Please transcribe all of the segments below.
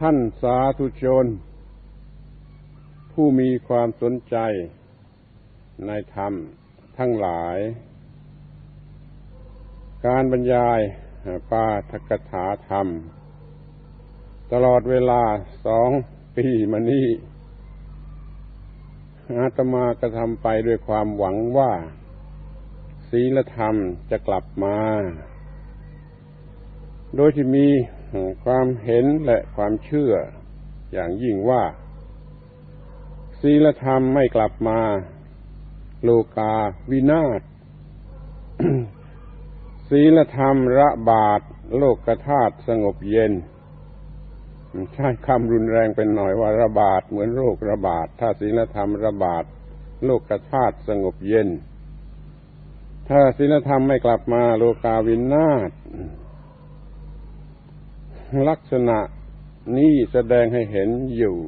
ท่านสาธุชน ผู้มีความสนใจในธรรมทั้งหลาย การบรรยายปาทกถาธรรม ตลอดเวลาสองปีมานี้อาตมากระทำไปด้วยความหวังว่า ศีลธรรมจะกลับมา โดยที่มี ความเห็นและความเชื่อ อย่างยิ่งว่าศีลธรรมไม่กลับมา โลกาวินาศศีลธรรมระบาด โลกธาตุสงบเย็นใช้คำรุนแรงเป็นหน่อยว่าระบาดเหมือนโรคระบาด ถ้าศีลธรรมระบาด โลกธาตุสงบเย็น ถ้าศีลธรรมไม่กลับมา โลกาวินาศ ลักษณะนี้แสดงให้เห็นอยู่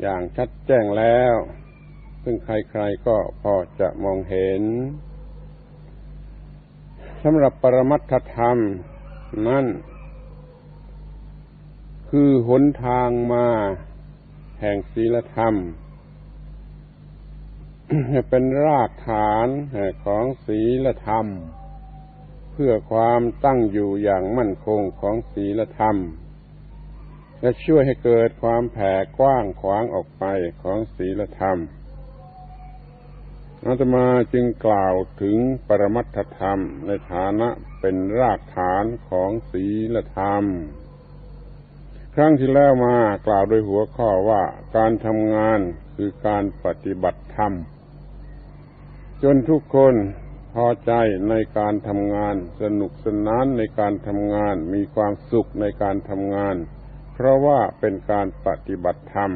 อย่างชัดแจ้งแล้ว ซึ่งใครๆก็พอจะมองเห็นสำหรับปรมัตถธรรม นั่น คือหนทางมา แห่งศีลธรรม เป็นรากฐานของศีลธรรม เพื่อความตั้งอยู่อย่างมั่นคงของศีลธรรม และช่วยให้เกิดความแผ่กว้างขวางออกไปของศีลธรรมอาตมาจึงกล่าวถึงปรมัตถธรรมในฐานะเป็นรากฐานของศีลธรรม ครั้งที่แล้วมากล่าวโดยหัวข้อว่าการทำงานคือการปฏิบัติธรรม จนทุกคน พอใจในการทำงาน สนุกสนานในการทำงาน มีความสุขในการทำงาน เพราะว่าเป็นการปฏิบัติธรรม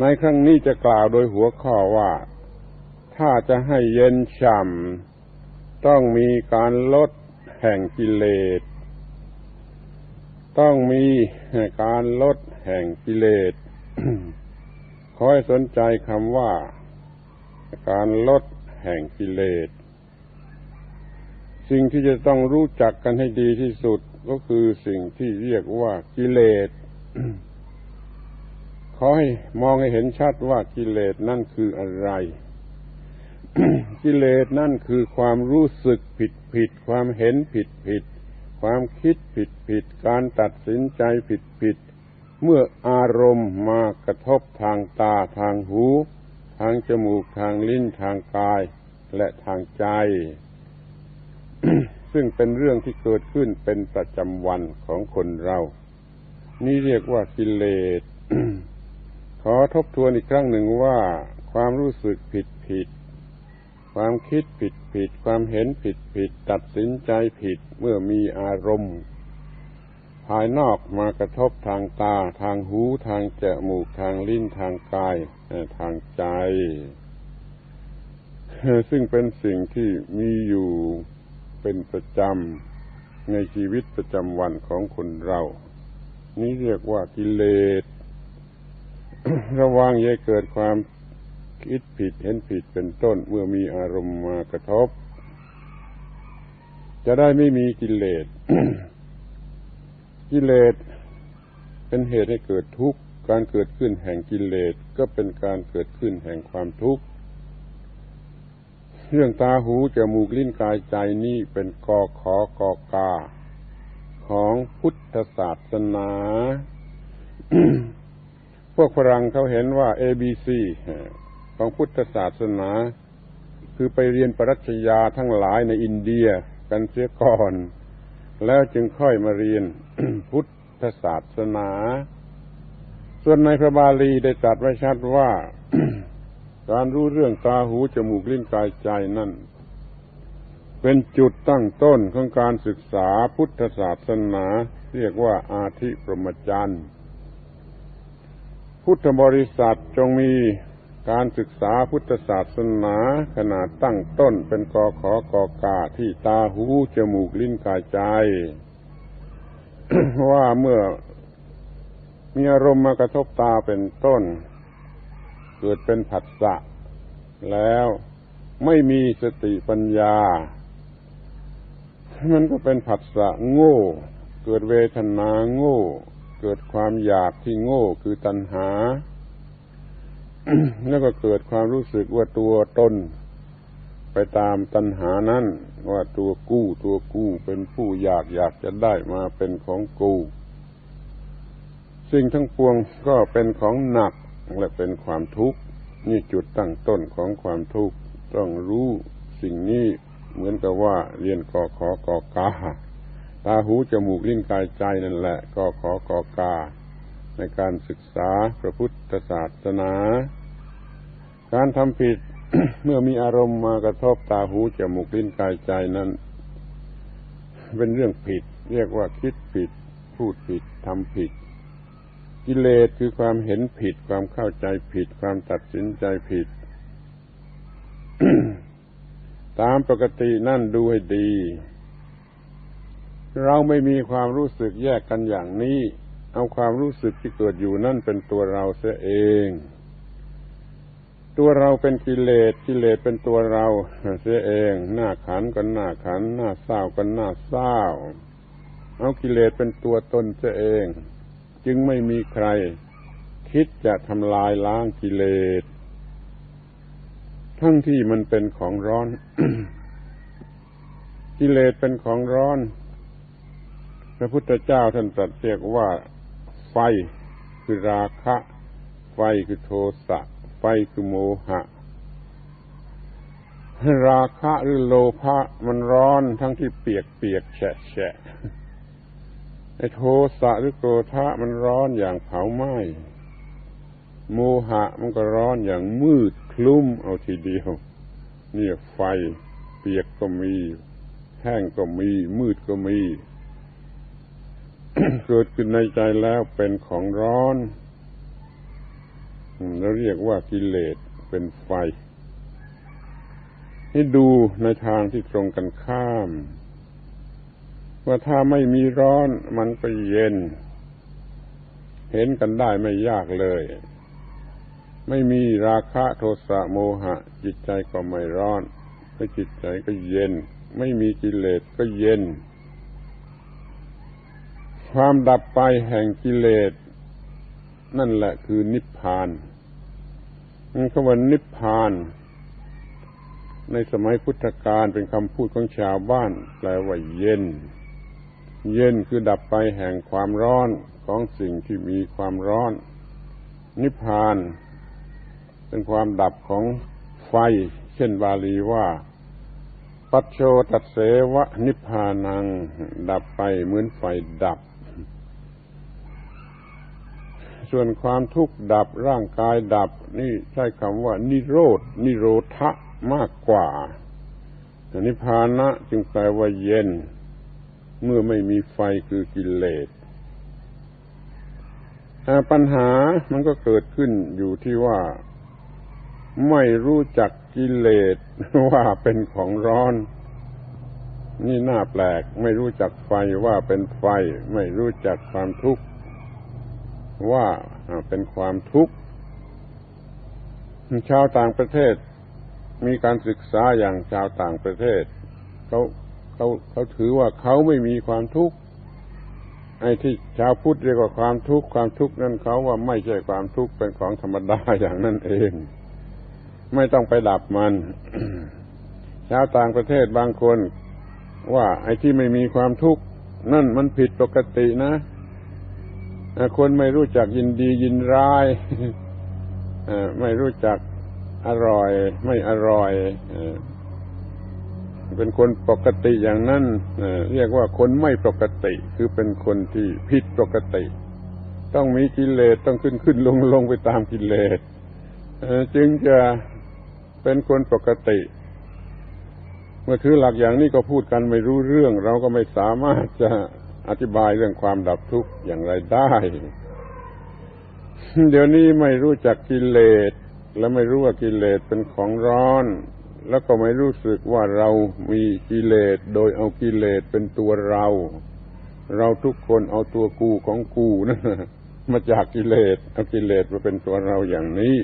ในครั้งนี้จะกล่าวโดยหัวข้อว่า ถ้าจะให้เย็นฉ่ำต้องมีการลดแห่งกิเลส ต้องมีการลดแห่งกิเลส ขอให้สนใจคำว่า การลด แห่งกิเลส สิ่งที่จะต้องรู้จักกันให้ดีที่สุดก็คือสิ่งที่เรียกว่ากิเลสขอให้มองให้เห็นชัดว่ากิเลสนั่นคืออะไร กิเลสนั่นคือความรู้สึกผิดผิด ความเห็นผิดผิด ความคิดผิดผิด การตัดสินใจผิดผิด เมื่ออารมณ์มากระทบทางตาทางหู ทางจมูกทางลิ้นทางกายและทางใจ ซึ่งเป็นเรื่องที่เกิดขึ้นเป็นประจำวันของคนเรา นี่เรียกว่ากิเลส ขอทบทวนอีกครั้งหนึ่งว่าความรู้สึกผิดผิด ความคิดผิดผิด ความเห็นผิดผิด ตัดสินใจผิดเมื่อมีอารมณ์ ภายนอกมากระทบทางตา ทางหู ทางจมูก ทางลิ้น ทางกาย ทางใจ ซึ่งเป็นสิ่งที่มีอยู่เป็นประจำในชีวิตประจำวันของคนเรา นี้เรียกว่ากิเลส ระวังอย่าเกิดความคิดผิดเห็นผิดเป็นต้นเมื่อมีอารมณ์มากระทบ จะได้ไม่มีกิเลส กิเลสเป็นเหตุให้เกิดทุกข์ การเกิดขึ้นแห่งกิเลสก็เป็นการเกิดขึ้นแห่งความทุกข์ เรื่องตาหูจมูกลิ้นกายใจนี่เป็นกอขอกอกา ของพุทธศาสนา พวกฝรั่งเขาเห็นว่า A B C ของพุทธศาสนา คือไปเรียนปรัชญาทั้งหลายในอินเดียกันเสียก่อน แล้วจึงค่อยมาเรียนพุทธศาสนา ส่วนในพระบาลีได้ตรัสไว้ชัดว่า การรู้เรื่องตาหูจมูกลิ้นกายใจนั่น เป็นจุดตั้งต้นของการศึกษาพุทธศาสนา เรียกว่าอาธิปรมจันทร์พุทธบริษัทจงมีการศึกษาพุทธศาสนาขนาดตั้งต้นเป็นกอขอกอกาที่ตาหูจมูกลิ้นกายใจ ว่าเมื่อ มีอารมณ์มากระทบตาเป็นต้น เกิดเป็นผัสสะแล้วไม่มีสติปัญญา มันก็เป็นผัสสะโง่ เกิดเวทนาโง่ เกิดความอยากที่โง่คือตัณหา แล้วก็เกิดความรู้สึกว่าตัวตนไปตามตัณหานั้นว่าตัวกู้ตัวกู้เป็นผู้อยากอยากจะได้มาเป็นของกู สิ่งทั้งปวงก็เป็นของหนักและเป็นความทุกข์นี่จุดตั้งต้นของความทุกข์ต้องรู้สิ่งนี้เหมือนกับว่าเรียนกอขอกอกาตาหูจมูกลิ้นกายใจนั่นแหละกอขอกอกา ในการศึกษาพระพุทธศาสนา การทำผิด เมื่อมีอารมณ์มากระทบตาหูจมูกลิ้นกายใจนั้น เป็นเรื่องผิด เรียกว่าคิดผิด พูดผิดทำผิด กิเลสคือความเห็นผิด ความเข้าใจผิด ความตัดสินใจผิด ตามปกตินั่นดูให้ดี เราไม่มีความรู้สึกแยกกันอย่างนี้ เอาความรู้สึกที่เกิดอยู่นั่นเป็นตัวเราเสียเอง ตัวเราเป็นกิเลสกิเลสเป็นตัวเราเสียเอง หน้าขันก็หน้าขัน หน้าเศร้าก็หน้าเศร้า เอากิเลสเป็นตัวตนเสียเอง จึงไม่มีใคร คิดจะทำลายล้างกิเลส ทั้งที่มันเป็นของร้อน กิเลสเป็นของร้อน พระพุทธเจ้าท่านตรัสเรียกว่า ไฟคือราคะ ไฟคือโทสะ ไฟคือโมหะราคะหรือโลภะมันร้อนทั้งที่เปียกเปียกแฉะแฉะ ไอ้โทสะหรือโกรธะมันร้อนอย่างเผาไหม้โมหะมันก็ร้อนอย่างมืดคลุ้มเอาทีเดียว เนี่ยไฟเปียกก็มี แห้งก็มี มืดก็มี เกิดขึ้นในใจแล้วเป็นของร้อนเราเรียกว่ากิเลสเป็นไฟ ให้ดูในทางที่ตรงกันข้าม ว่าถ้าไม่มีร้อนมันก็เย็น เห็นกันได้ไม่ยากเลย ไม่มีราคะโทสะโมหะ จิตใจก็ไม่ร้อนไม่จิตใจก็เย็น ไม่มีกิเลสก็เย็น ความดับไปแห่งกิเลส นั่นแหละคือนิพพานคำว่านิพพานในสมัยพุทธกาลเป็นคำพูดของชาวบ้าน แปลว่าเย็น เย็นคือดับไปแห่งความร้อนของสิ่งที่มีความร้อน นิพพาน เป็นความดับของไฟ เช่นบาลีว่า ปัจโชตัดเสวะนิพพานัง ดับไปเหมือนไฟดับ ส่วนความทุกข์ดับร่างกายดับ นี่ใช้คำว่า นิโรธนิโรธะมากกว่าแต่นิพพานะจึงแปลว่าเย็น เมื่อไม่มีไฟคือกิเลสปัญหามันก็เกิดขึ้นอยู่ที่ว่า ไม่รู้จักกิเลสว่าเป็นของร้อน นี่น่าแปลก ไม่รู้จักไฟว่าเป็นไฟ ไม่รู้จักความทุกข์ว่าเป็นความทุกข์ชาวต่างประเทศ มีการศึกษาอย่างชาวต่างประเทศเขา เขาเขาถือว่าเขาไม่มีความทุกข์ไอ้ที่ชาวพุทธเรียกว่าความทุกข์ความทุกข์นั้นเขาว่าไม่ใช่ความทุกข์เป็นของธรรมดาอย่างนั้นเอง ไม่ต้องไปดับมันชาวต่างประเทศบางคน ว่าไอ้ที่ไม่มีความทุกข์นั่นมันผิดปกตินะคนไม่รู้จักยินดียินร้ายไม่รู้จักอร่อย ไม่อร่อย เป็นคนปกติอย่างนั้นเรียกว่าคนไม่ปกติ คือเป็นคนที่ผิดปกติ ต้องมีกิเลสต้องขึ้นขึ้นลงลงไปตามกิเลสจึงจะเป็นคนปกติ เมื่อถือหลักอย่างนี้ก็พูดกันไม่รู้เรื่อง เราก็ไม่สามารถจะอธิบายเรื่องความดับทุกข์อย่างไรได้ เดี๋ยวนี้ไม่รู้จักกิเลสและไม่รู้ว่ากิเลสเป็นของร้อน แล้วก็ไม่รู้สึกว่าเรามีกิเลสโดยเอากิเลสเป็นตัวเรา เราทุกคนเอาตัวกูของกูนะมาจากกิเลสเอากิเลสมาเป็นตัวเราอย่างนี้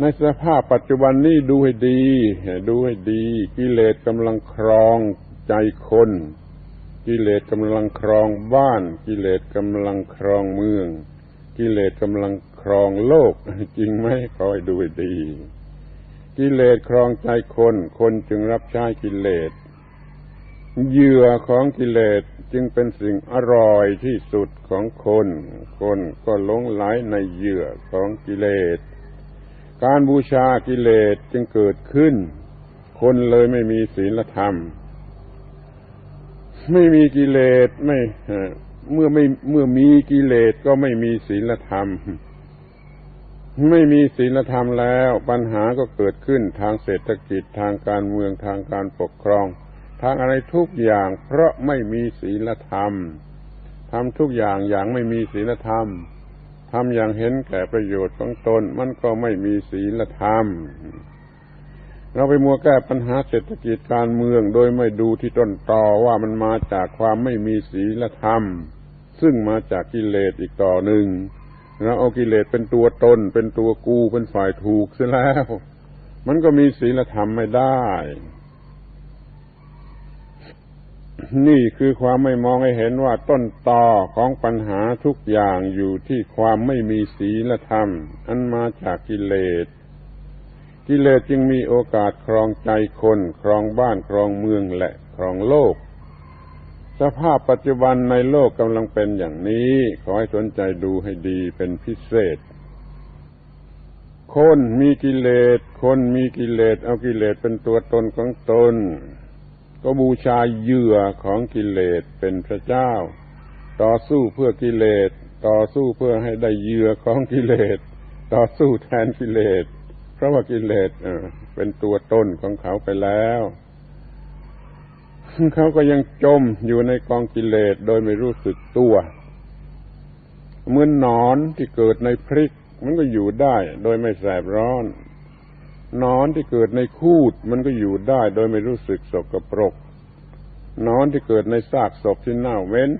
ในสภาพปัจจุบันนี้ดูให้ดีดูให้ดี กิเลสกำลังครองใจคน กิเลสกำลังครองบ้าน กิเลสกำลังครองเมือง กิเลสกำลังครองโลก จริงไหมคอยดูให้ดี กิเลสครองใจคน คนจึงรับใช้กิเลสเหยื่อของกิเลสจึงเป็นสิ่งอร่อยที่สุดของคน คนก็หลงไหลในเหยื่อของกิเลส การบูชากิเลสจึงเกิดขึ้น คนเลยไม่มีศีลธรรม ไม่มีกิเลสไม่เมื่อไม่เมื่อมีกิเลสก็ไม่มีศีลธรรม ไม่มีศีลธรรมแล้วปัญหาก็เกิดขึ้นทางเศรษฐกิจทางการเมืองทางการปกครอง ทางอะไรทุกอย่าง เพราะไม่มีศีลธรรมทำทุกอย่างอย่างไม่มีศีลธรรมทำอย่างเห็นแก่ประโยชน์ของตนมันก็ไม่มีศีลธรรม เราไปมัวแก้ปัญหาเศรษฐกิจการเมืองโดยไม่ดูที่ต้นตอว่ามันมาจากความไม่มีศีลธรรม ซึ่งมาจากกิเลสอีกต่อหนึ่ง เราเอากิเลสเป็นตัวตน เป็นตัวกูเป็นฝ่ายถูกเสียแล้ว มันก็มีศีลธรรมไม่ได้ นี่คือความไม่มองให้เห็นว่าต้นตอของปัญหาทุกอย่างอยู่ที่ความไม่มีศีลธรรม อันมาจากกิเลสกิเลสจึงมีโอกาสครองใจคน ครองบ้านครองเมืองและ ครองโลก สภาพปัจจุบันในโลกกำลังเป็นอย่างนี้ ขอให้สนใจดูให้ดีเป็นพิเศษ คนมีกิเลส คนมีกิเลส เอากิเลสเป็นตัวตนของตน ก็บูชาเหยื่อของกิเลสเป็นพระเจ้า ต่อสู้เพื่อกิเลส ต่อสู้เพื่อให้ได้เหยื่อของกิเลส ต่อสู้แทนกิเลส เพราะว่ากิเลสเเป็นตัวตนของเขาไปแล้ว เขาก็ยังจมอยู่ในกองกิเลสโดยไม่รู้สึกตัวเหมือนนอนที่เกิดในพริก มันก็อยู่ได้โดยไม่แสบร้อนนอนที่เกิดในคูด มันก็อยู่ได้โดยไม่รู้สึกสกปรกนอนที่เกิดในซากศพที่เน่าเหม็น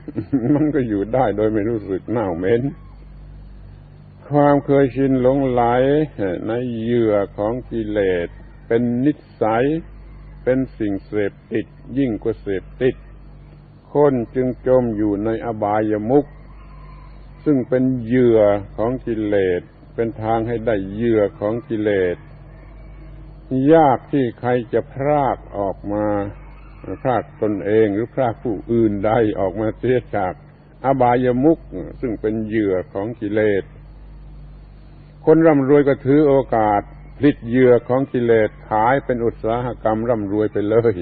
มันก็อยู่ได้โดยไม่รู้สึกเน่าเหม็นความเคยชินหลงไหลในเหยื่อของกิเลสเป็นนิสัย เป็นสิ่งเสพติดยิ่งกว่าเสพติด คนจึงจมอยู่ในอบายมุขซึ่งเป็นเหยื่อของกิเลส เป็นทางให้ได้เหยื่อของกิเลส ยากที่ใครจะพรากออกมาพรากตนเองหรือพรากผู้อื่นใดออกมาเสียจากอบายมุกซึ่งเป็นเหยื่อของกิเลส คนร่ำรวยก็ถือโอกาส ผลิตเหยื่อของกิเลสขายเป็นอุตสาหกรรมร่ำรวยไปเลย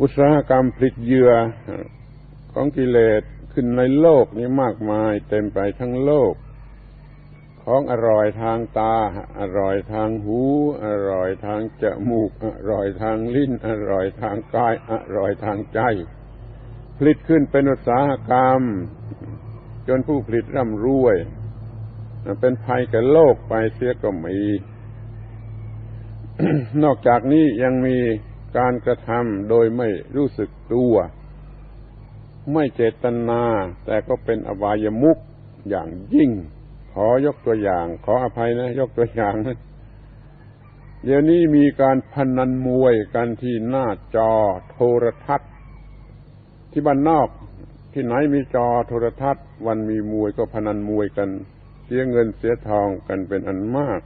อุตสาหกรรมผลิตเหยื่อของกิเลสขึ้นในโลกนี้มากมาย เต็มไปทั้งโลก ของอร่อยทางตา อร่อยทางหู อร่อยทางจมูก อร่อยทางลิ้น อร่อยทางกาย อร่อยทางใจ ผลิตขึ้นเป็นอุตสาหกรรม จนผู้ผลิตร่ำรวย เป็นภัยแก่โลกไปเสียก็มี นอกจากนี้ยังมีการกระทำโดยไม่รู้สึกตัว ไม่เจตนา แต่ก็เป็นอบายมุกอย่างยิ่ง ขอยกตัวอย่าง ขออภัยนะ ยกตัวอย่างนะเดี๋ยวนี้มีการพนันมวยกันที่หน้าจอโทรทัศน์ ที่บ้านนอกที่ไหนมีจอโทรทัศน์ วันมีมวยก็พนันมวยกัน เสียเงินเสียทองกันเป็นอันมาก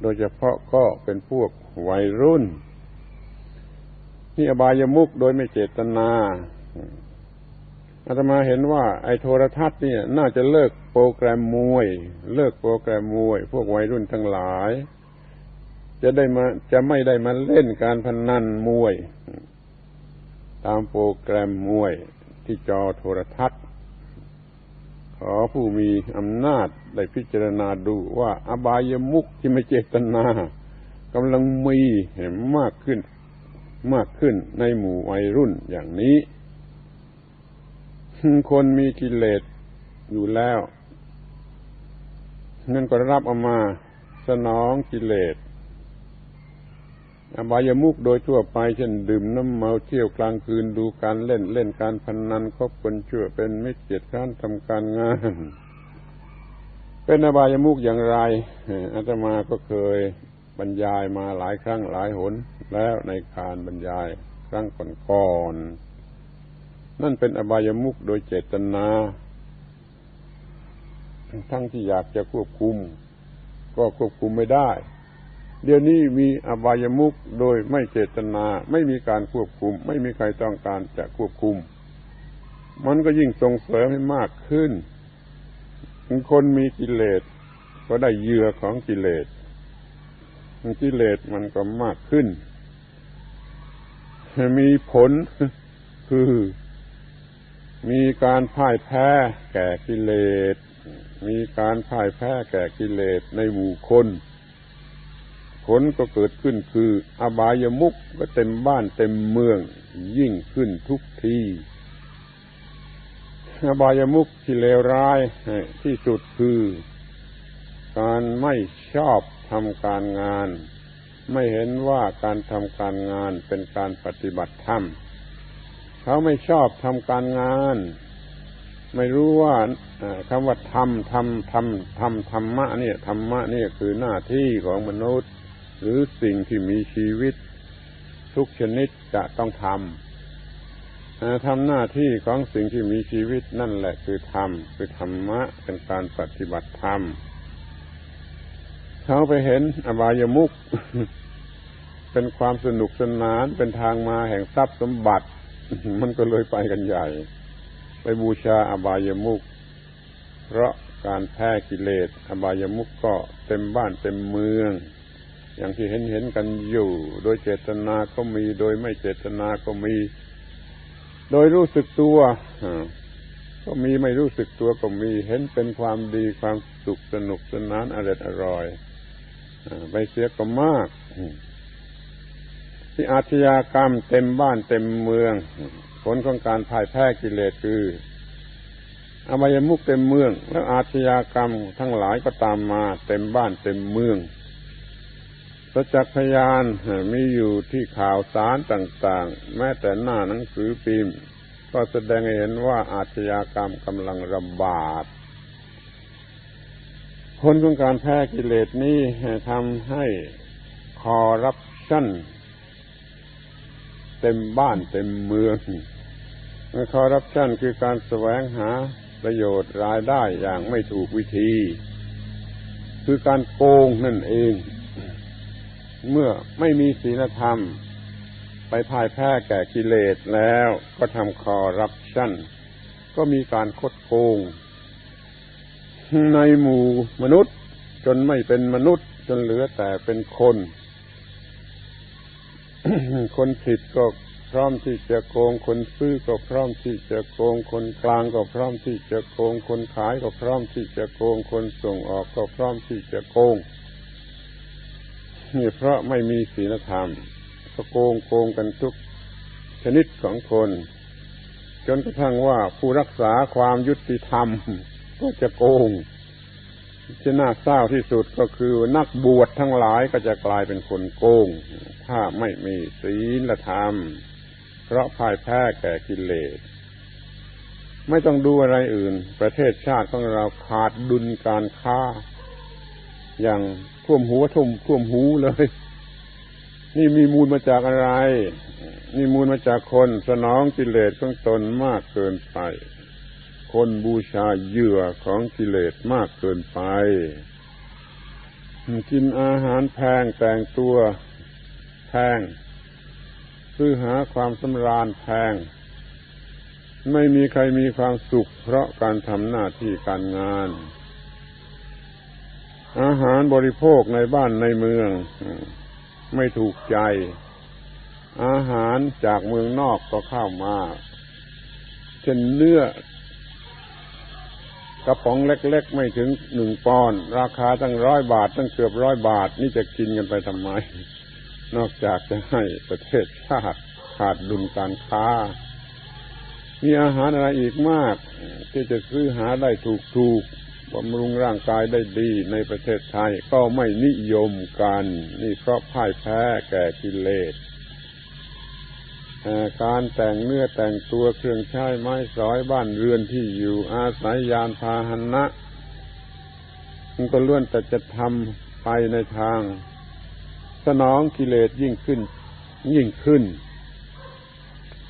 โดยเฉพาะก็เป็นพวกวัยรุ่น นี่อบายมุกโดยไม่เจตนาอาตมาเห็นว่า ไอ้โทรทัศน์เนี่ย น่าจะเลิกโปรแกรมมวย เลิกโปรแกรมมวย พวกวัยรุ่นทั้งหลาย จะได้มาจะไม่ได้มาเล่นการพนนันมวย ตามโปรแกรมมวยที่จอโทรทัศน์ ขอผู้มีอำนาจได้พิจารณาดูว่าอบายมุกที่ไม่เจตนากำลังมีมากขึ้น มากขึ้นในหมู่วัยรุ่นอย่างนี้ คนมีกิเลสอยู่แล้วนั่นก็รับเอามาสนองกิเลส อบายมุกโดยทั่วไปเช่นดื่มน้ำเมาเที่ยวกลางคืนดูการเล่นเล่นการพนนันคบคนชั่วเป็นไม่เกียรติข้านทำการงาน เป็นอบายมุกอย่างไรอาตมาก็เคยบรรยายมาหลายครั้งหลายหน แล้วในการบรรยายครั้งก่อนๆนั่นเป็นอบายมุขโดยเจตนา ทั้งที่อยากจะควบคุม ก็ควบคุมไม่ได้ เดี๋ยวนี้มีอบายมุขโดยไม่เจตนา ไม่มีการควบคุม ไม่มีใครต้องการจะควบคุม มันก็ยิ่งส่งเสริมให้มากขึ้น คนมีกิเลสก็ได้เหยื่อของกิเลสกิเลสมันก็มากขึ้น มีผลคือมีการพ่ายแพ้แก่กิเลส มีการพ่ายแพ้แก่กิเลสในหมู่คน ผลก็เกิดขึ้นคืออบายมุกก็เต็มบ้านเต็มเมือง ยิ่งขึ้นทุกทีอบายมุกที่เลวร้ายที่สุดคือ การไม่ชอบทำการงาน ไม่เห็นว่าการทำการงานเป็นการปฏิบัติธรรม เขาไม่ชอบทำการงาน ไม่รู้ว่าคำว่าทำทำทำทำธรรมะเนี่ยธรรมะเนี่ยคือหน้าที่ของมนุษย์ หรือสิ่งที่มีชีวิตทุกชนิดจะต้องทำทำหน้าที่ของสิ่งที่มีชีวิตนั่นแหละคือธรรมคือธรรมะเป็นการปฏิบัติธรรมเขาไปเห็นอบายมุกเป็นความสนุกสนานเป็นทางมาแห่งทรัพย์สมบัติ มันก็เลยไปกันใหญ่ ไปบูชาอบายมุกเพราะการแพ้กิเลสอบายมุกก็เต็มบ้านเต็มเมือง อย่างที่เห็นเห็นกันอยู่ โดยเจตนาก็มี โดยไม่เจตนาก็มี โดยรู้สึกตัวก็มีไม่รู้สึกตัวก็มี เห็นเป็นความดีความสุขสนุกสนานอร่อยอร่อยไปเสียก็มาก ที่อาชญากรรมเต็มบ้านเต็มเมือง ผลของการพ่ายแพ้กิเลสคืออบายมุกเต็มเมือง แล้วอาชญากรรมทั้งหลายก็ตามมาเต็มบ้านเต็มเมือง ประจักษ์พยานมีอยู่ที่ข่าวสารต่าง ๆ แม้แต่หน้าหนังสือพิมพ์ ก็แสดงให้เห็นว่าอาชญากรรมกำลังระบาดผลของการแพ้กิเลสนี้ทำให้คอรับชั่นเต็มบ้านเต็มเมืองคอร์รัปชันคือการแสวงหาประโยชน์รายได้อย่างไม่ถูกวิธี คือการโกงนั่นเอง เมื่อไม่มีศีลธรรม ไปพ่ายแพ้แก่กิเลสแล้วก็ทำคอร์รัปชันก็มีการคดโกงในหมู่มนุษย์จนไม่เป็นมนุษย์จนเหลือแต่เป็นคน คนผิดก็พร้อมที่จะโกง คนซื้อก็พร้อมที่จะโกง คนกลางก็พร้อมที่จะโกง คนขายก็พร้อมที่จะโกง คนส่งออกก็พร้อมที่จะโกง นี่เพราะไม่มีศีลธรรมก็โกงโกงกันทุกชนิดของคน จนกระทั่งว่าผู้รักษาความยุติธรรม ก็จะโกงที่น่าเศร้าที่สุดก็คือนักบวชทั้งหลายก็จะกลายเป็นคนโกง ถ้าไม่มีศีลธรรม เพราะพ่ายแพ้แก่กิเลส ไม่ต้องดูอะไรอื่น ประเทศชาติของเราขาดดุลการค้า อย่างท่วมหัวทุ่มท่วมหูเลย นี่มีมูลมาจากอะไร นี่มูลมาจากคนสนองกิเลสของตนมากเกินไป คนบูชาเหยื่อของกิเลสมากเกินไป กินอาหารแพงแต่งตัวแพงซื้อหาความสำราญแพง ไม่มีใครมีความสุขเพราะการทำหน้าที่การงาน อาหารบริโภคในบ้านในเมือง ไม่ถูกใจ อาหารจากเมืองนอกก็เข้ามาเช่นเนื้อกระป๋องเล็กๆ ไม่ถึงหนึ่งปอนราคาตั้งร้อยบาท ตั้งเกือบร้อยบาท นี่จะกินกันไปทำไม นอกจากจะให้ประเทศชาติขาดดุลการค้า มีอาหารอะไรอีกมาก ที่จะซื้อหาได้ถูกๆ บำรุงร่างกายได้ดีในประเทศไทยก็ไม่นิยมกัน นี่เพราะพ่ายแพ้แก่กิเลสการแต่งเนื้อแต่งตัวเครื่องใช้ไม้สอยบ้านเรือนที่อยู่อาศัยยานพาหนะมันก็ล้วนแต่จะทำไปในทาง สนองกิเลสยิ่งขึ้น ยิ่งขึ้น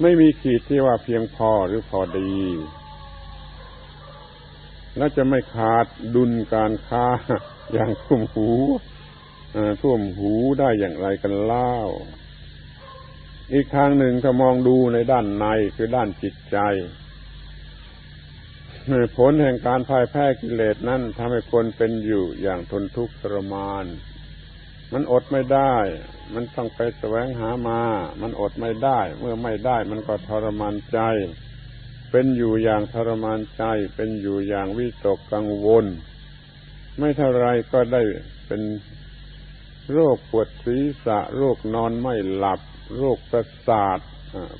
ไม่มีขีดที่ว่าเพียงพอหรือพอดี และจะไม่ขาดดุลการค้าอย่างท่วมหูท่วมหูได้อย่างไรกันเล่า อีกทางหนึ่งถ้ามองดูในด้านในคือด้านจิตใจ ผลแห่งการพ่ายแพ้กิเลสนั้นทำให้คนเป็นอยู่อย่างทนทุกข์ทรมาน มันอดไม่ได้ มันต้องไปแสวงหามา มันอดไม่ได้ เมื่อไม่ได้มันก็ทรมานใจ เป็นอยู่อย่างทรมานใจ เป็นอยู่อย่างวิตกกังวล ไม่เท่าไรก็ได้เป็นโรคปวดศีรษะ โรคนอนไม่หลับ โรคประสาท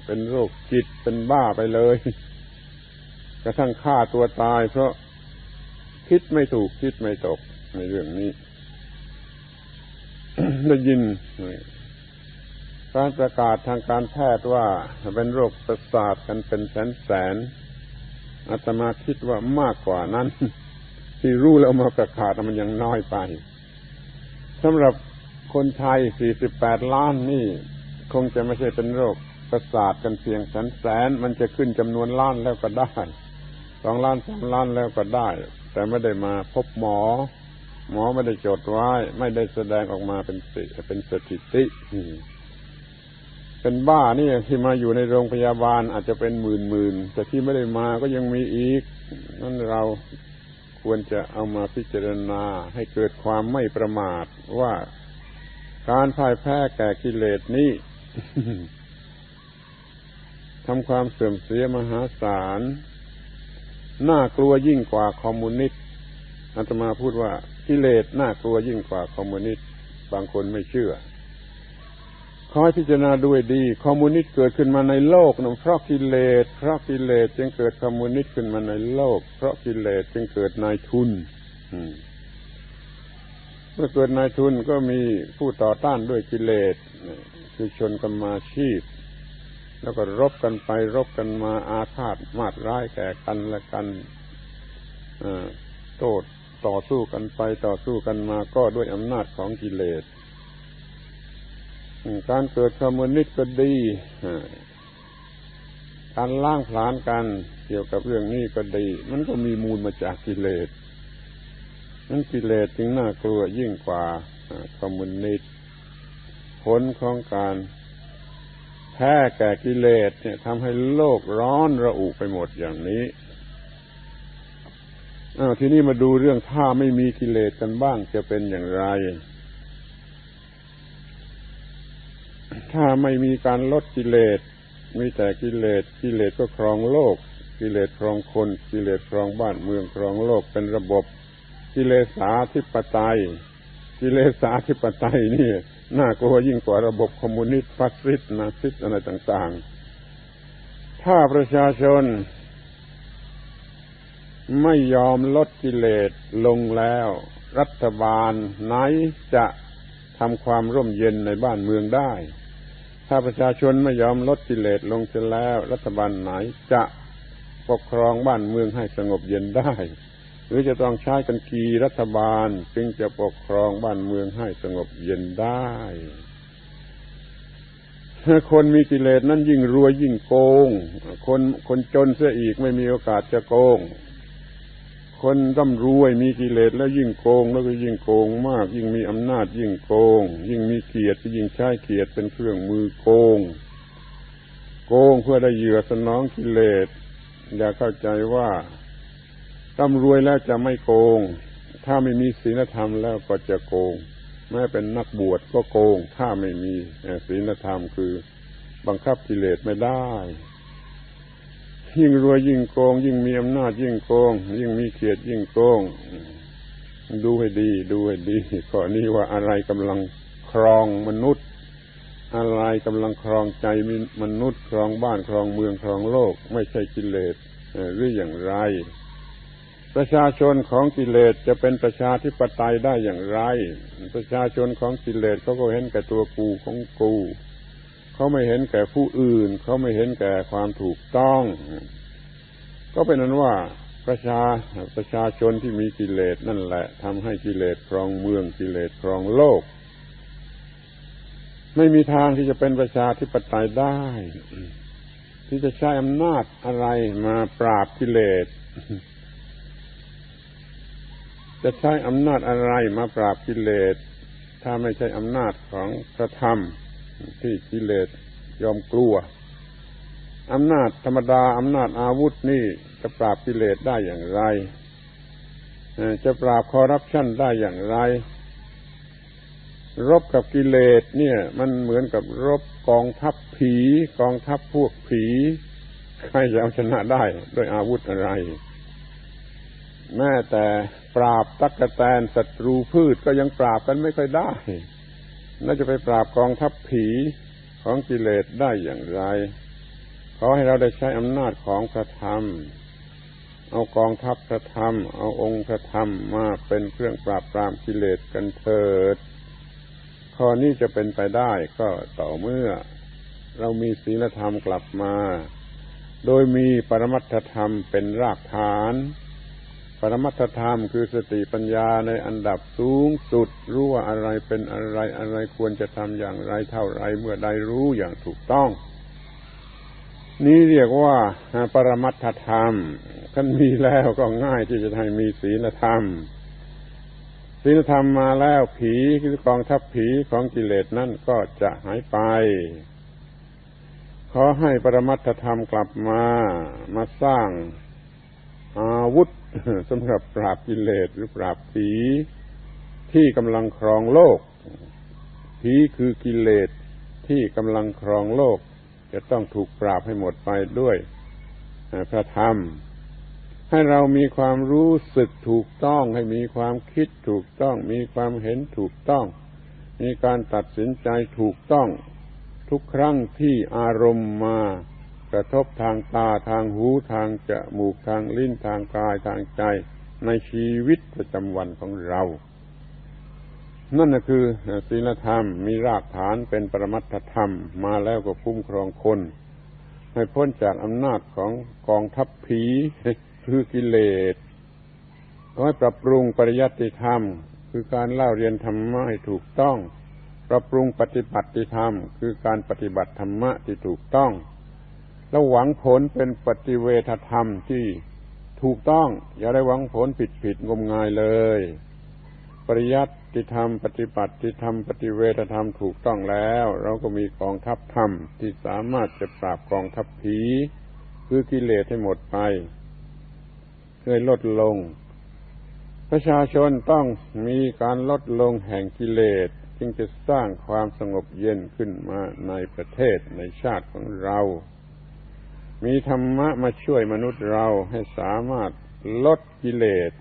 เป็นโรคจิตเป็นบ้าไปเลย กระทั่งฆ่าตัวตาย เพราะคิดไม่ถูกคิดไม่ตกในเรื่องนี้ได้ยิน การประกาศทางการแพทย์ว่าเป็นโรคประสาทกันเป็นแสนแสนอาตมาคิดว่ามากกว่านั้น ที่รู้แล้วมาประกาศมันยังน้อยไปสำหรับคนไทย 48 ล้านนี่ คงจะไม่ใช่เป็นโรคประสาทกันเพียงแสนแสน มันจะขึ้นจำนวนล้านแล้วก็ได้สองล้านสามล้านแล้วก็ได้ แต่ไม่ได้มาพบหมอ หมอไม่ได้จดไว้ ไม่ได้แสดงออกมาเป็นเป็นสถิติ เป็นบ้านี่ที่มาอยู่ในโรงพยาบาลอาจจะเป็นหมื่นหมื่นแต่ที่ไม่ได้มาก็ยังมีอีก นั่นเราควรจะเอามาพิจารณาให้เกิดความไม่ประมาทว่าการพ่ายแพ้แก่กิเลสนี้ทำความเสื่อมเสียมหาศาลน่ากลัวยิ่งกว่าคอมมิวนิสต์อาตมาพูดว่ากิเลสน่ากลัวยิ่งกว่าคอมมิวนิสต์บางคนไม่เชื่อ ขอให้พิจารณาด้วยดี คอมมิวนิสต์เกิดขึ้นมาในโลกนะเพราะกิเลสเพราะกิเลสจึงเกิดคอมมิวนิสต์ขึ้นมาในโลก เพราะกิเลสจึงเกิดนายทุนเมื่อเกิดนายทุนก็มีผู้ต่อต้านด้วยกิเลสคือชนกรรมาชีพ แล้วก็รบกันไปรบกันมาอาฆาตมาดร้ายแก่กันและกันโต้ต่อสู้กันไปต่อสู้กันมาก็ด้วยอำนาจของกิเลส การเกิดคอมมิวนิสต์ก็ดีการล่างผลาญกันเกี่ยวกับเรื่องนี้ก็ดี มันก็มีมูลมาจากกิเลสนั้นกิเลสจึงน่ากลัวยิ่งกว่าคอมมิวนิสต์ผลของการแพ้แก่กิเลสเนี่ยทำให้โลกร้อนระอุไปหมดอย่างนี้ทีนี้มาดูเรื่องถ้าไม่มีกิเลสกันบ้างจะเป็นอย่างไร ถ้าไม่มีการลดกิเลส มีแต่กิเลส กิเลสก็ครองโลก กิเลสครองคน กิเลสครองบ้านเมืองครองโลกเป็นระบบ กิเลสาธิปไตย กิเลสาธิปไตยนี่น่ากลัวยิ่งกว่าระบบคอมมิวนิสต์ฟัสซิสต์นาซิสต์อะไรต่างๆ ถ้าประชาชน ไม่ยอมลดกิเลสลงแล้ว รัฐบาลไหนจะทำความร่มเย็นในบ้านเมืองได้ ถ้าประชาชนไม่ยอมลดกิเลสลงเสียแล้ว รัฐบาลไหนจะปกครองบ้านเมืองให้สงบเย็นได้ หรือจะต้องใช้กันกีรัฐบาล จึงจะปกครองบ้านเมืองให้สงบเย็นได้คนมีกิเลสนั้นยิ่งรวยยิ่งโกง คนคนจนเสียอีกไม่มีโอกาสจะโกง คนร่ำรวยมีกิเลสแล้วยิ่งโกง แล้วก็ยิ่งโกงมาก ยิ่งมีอำนาจยิ่งโกง ยิ่งมีเกียรติยิ่งใช้เกียรติเป็นเครื่องมือโกง โกงเพื่อได้เหยื่อสนองกิเลสอย่าเข้าใจว่าร่ำรวยแล้วจะไม่โกง ถ้าไม่มีศีลธรรมแล้วก็จะโกง แม้เป็นนักบวชก็โกง ถ้าไม่มีศีลธรรมคือบังคับกิเลสไม่ได้ ยิ่งรวยยิ่งโกง ยิ่งมีอำนาจยิ่งโกง ยิ่งมีเกียรติยิ่งโกง ดูให้ดี ดูให้ดีข้อนี้ว่าอะไรกำลังครองมนุษย์ อะไรกำลังครองใจมนุษย์ครองบ้านครองเมืองครองโลก ไม่ใช่กิเลสหรืออย่างไร ประชาชนของกิเลสจะเป็นประชาธิปไตยได้อย่างไร ประชาชนของกิเลสเขาก็เห็นแก่ตัวกูของกู เขาไม่เห็นแก่ผู้อื่น เขาไม่เห็นแก่ความถูกต้อง ก็เป็นนั้นว่าประชาประชาชนที่มีกิเลสนั่นแหละทำให้กิเลสครองเมืองกิเลสครองโลก ไม่มีทางที่จะเป็นประชาธิปไตยได้ ที่จะใช้อำนาจอะไรมาปราบกิเลสจะใช้อำนาจอะไรมาปราบกิเลส ถ้าไม่ใช่อำนาจของพระธรรม ที่กิเลสยอมกลัวอำนาจธรรมดาอำนาจอาวุธนี่จะปราบกิเลสได้อย่างไร จะปราบคอร์รัปชันได้อย่างไร รบกับกิเลสเนี่ย มันเหมือนกับรบกองทัพผี กองทัพพวกผี ใครจะเอาชนะได้ด้วยอาวุธอะไร แม้แต่ปราบตักกะแตนศัตรูพืชก็ยังปราบกันไม่ค่อยได้ น่าจะไปปราบกองทัพผีของกิเลสได้อย่างไร ขอให้เราได้ใช้อำนาจของพระธรรม เอากองทัพพระธรรม เอาองค์พระธรรมมาเป็นเครื่องปราบปรามกิเลสกันเถิด ข้อนี้จะเป็นไปได้ก็ต่อเมื่อ เรามีศีลธรรมกลับมา โดยมีปรมัตถธรรมเป็นรากฐาน ปรมัตถธรรมคือสติปัญญาในอันดับสูงสุด รู้ว่าอะไรเป็นอะไรอะไรควรจะทำอย่างไรเท่าไรเมื่อใดรู้อย่างถูกต้อง นี้เรียกว่าปรมัตถธรรมท่านมีแล้วก็ง่ายที่จะให้มีศีลธรรม ศีลธรรมมาแล้วผีคือกองทัพผีของกิเลสนั่นก็จะหายไป ขอให้ปรมัตถธรรมกลับมามาสร้างอาวุธ สำหรับปราบกิเลสหรือปราบผีที่กำลังครองโลกผีคือกิเลสที่กำลังครองโลก จะต้องถูกปราบให้หมดไปด้วยพระธรรม ให้เรามีความรู้สึกถูกต้องให้มีความคิดถูกต้อง มีความเห็นถูกต้อง มีการตัดสินใจถูกต้อง ทุกครั้งที่อารมณ์มา กระทบทางตาทางหูทางจมูกทางลิ้นทางกายทางใจในชีวิตประจำวันของเรา นั่นคือศีลธรรมมีรากฐานเป็นปรมัตถธรรมมาแล้วก็คุ้มครองคน ให้พ้นจากอำนาจของกองทัพผีคือกิเลสให้ปรับปรุงปริยัติธรรม คือการเล่าเรียนธรรมะให้ถูกต้อง ปรับปรุงปฏิบัติธรรม คือการปฏิบัติธรรมะที่ถูกต้อง แล้วหวังผลเป็นปฏิเวทธรรมที่ถูกต้อง อย่าได้หวังผลผิดผิดงมงายเลย ปริยัติธรรม ปฏิบัติธรรมปฏิเวทธรรมถูกต้องแล้ว เราก็มีกองทัพธรรมที่สามารถจะปราบกองทัพผีคือกิเลสให้หมดไปเคยลดลง ประชาชนต้องมีการลดลงแห่งกิเลสจึงจะสร้างความสงบเย็นขึ้นมาในประเทศในชาติของเรา มีธรรมะมาช่วยมนุษย์เราให้สามารถลดกิเลส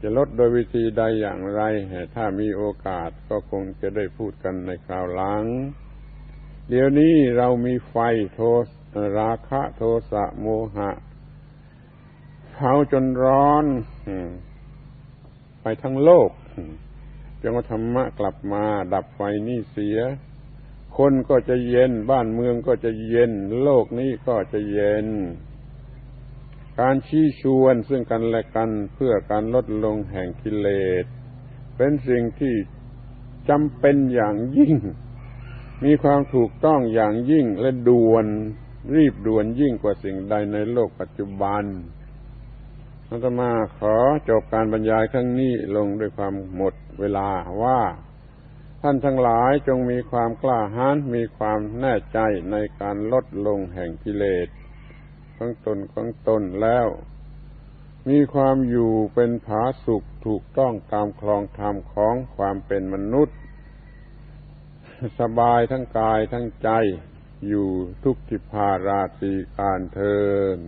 จะลดโดยวิธีใดอย่างไร ถ้ามีโอกาสก็คงจะได้พูดกันในคราวหลัง เดี๋ยวนี้เรามีไฟโทสราคะโทสะโมหะเผาจนร้อนไปทั้งโลกจงธรรมะกลับมาดับไฟนี่เสีย คนก็จะเย็น บ้านเมืองก็จะเย็น โลกนี้ก็จะเย็น การชี้ชวนซึ่งกันและกันเพื่อการลดลงแห่งกิเลส เป็นสิ่งที่จำเป็นอย่างยิ่ง มีความถูกต้องอย่างยิ่งและด่วนรีบด่วนยิ่งกว่าสิ่งใดในโลกปัจจุบันอาตมาขอจบการบรรยายครั้งนี้ลงด้วยความหมดเวลาว่า ท่านทั้งหลายจงมีความกล้าหาญมีความแน่ใจในการลดลงแห่งกิเลสของตนของตนแล้ว มีความอยู่เป็นผาสุขถูกต้องตามคลองธรรมของความเป็นมนุษย์ สบายทั้งกายทั้งใจอยู่ทุกทิพาราตีการเทิน